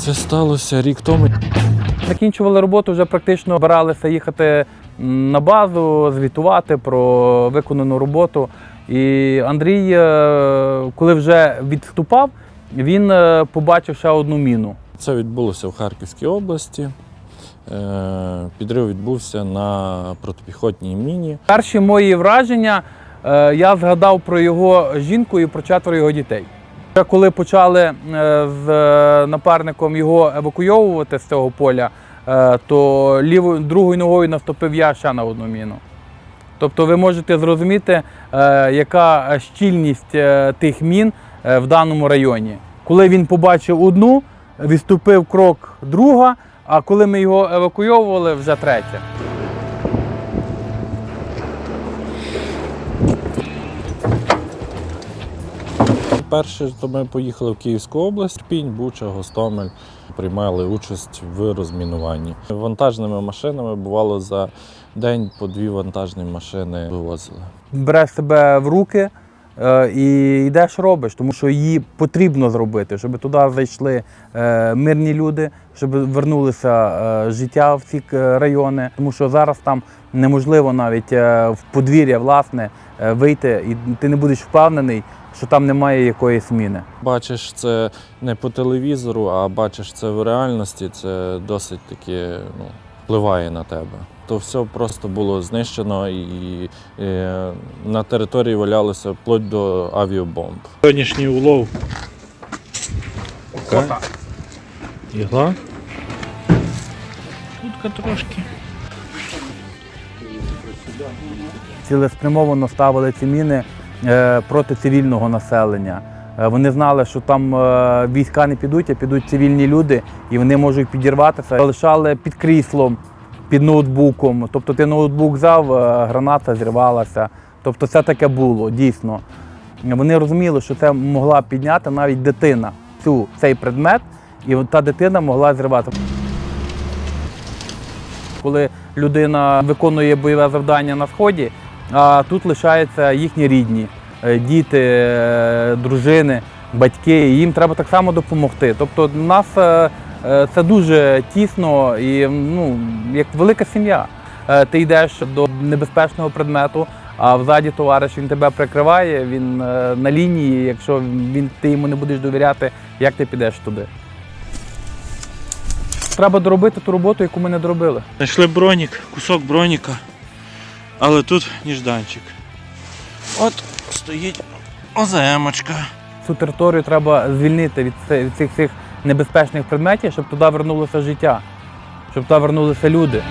Це сталося рік тому. Закінчували роботу, вже практично збиралися їхати на базу, звітувати про виконану роботу. І Андрій, е, коли вже відступав, він е, побачив ще одну міну. Це відбулося в Харківській області. Е, Підрив відбувся на протипіхотній міні. Перші мої враження я згадав про його жінку і про четверо його дітей. Коли почали е, з е, напарником його евакуйовувати з цього поля, е, то лівою другою ногою наступив я ще на одну міну. Тобто ви можете зрозуміти, яка щільність тих мін в даному районі. Коли він побачив одну, відступив крок друга, а коли ми його евакуйовували, вже третя. Перше, то ми поїхали в Київську область, Пінь, Буча, Гостомель. Приймали участь в розмінуванні. Вантажними машинами бувало за день по дві вантажні машини вивозили. береш себе в руки і йдеш робиш, тому що її потрібно зробити, щоб туди зайшли е, мирні люди, щоб вернулося е, життя в ці е, райони. Тому що зараз там неможливо навіть е, в подвір'я власне е, вийти, і ти не будеш впевнений, що там немає якоїсь міни. Бачиш це не по телевізору, а бачиш це в реальності, це досить таки ну, впливає на тебе. То все просто було знищено і е, на території валялося вплоть до авіабомб. Сьогоднішній улов. Така. Ігла. Кутка трошки. цілеспрямовано ставили ці міни е, проти цивільного населення. Е, Вони знали, що там е, війська не підуть, а підуть цивільні люди, і вони можуть підірватися. Залишали під кріслом, під ноутбуком. Тобто ти ноутбук взяв, е, граната зірвалася. Тобто це таке було дійсно. Вони розуміли, що це могла підняти навіть дитина цю, цей предмет, і та дитина могла зірвати. Коли людина виконує бойове завдання на сході, а тут лишаються їхні рідні, діти, е, дружини, батьки. і Їм треба так само допомогти. Тобто, у нас е, е, це дуже тісно і ну, як велика сім'я. Е, Ти йдеш до небезпечного предмету, а взаді товариш він тебе прикриває, він е, на лінії. Якщо він, ти йому не будеш довіряти, як ти підеш туди? Треба доробити ту роботу, яку ми не доробили. Знайшли бронік, кусок броніка, але тут ніжданчик. От стоїть оземочка. Цю територію треба звільнити від цих, від цих цих небезпечних предметів, щоб туди вернулося життя, щоб туди вернулися люди.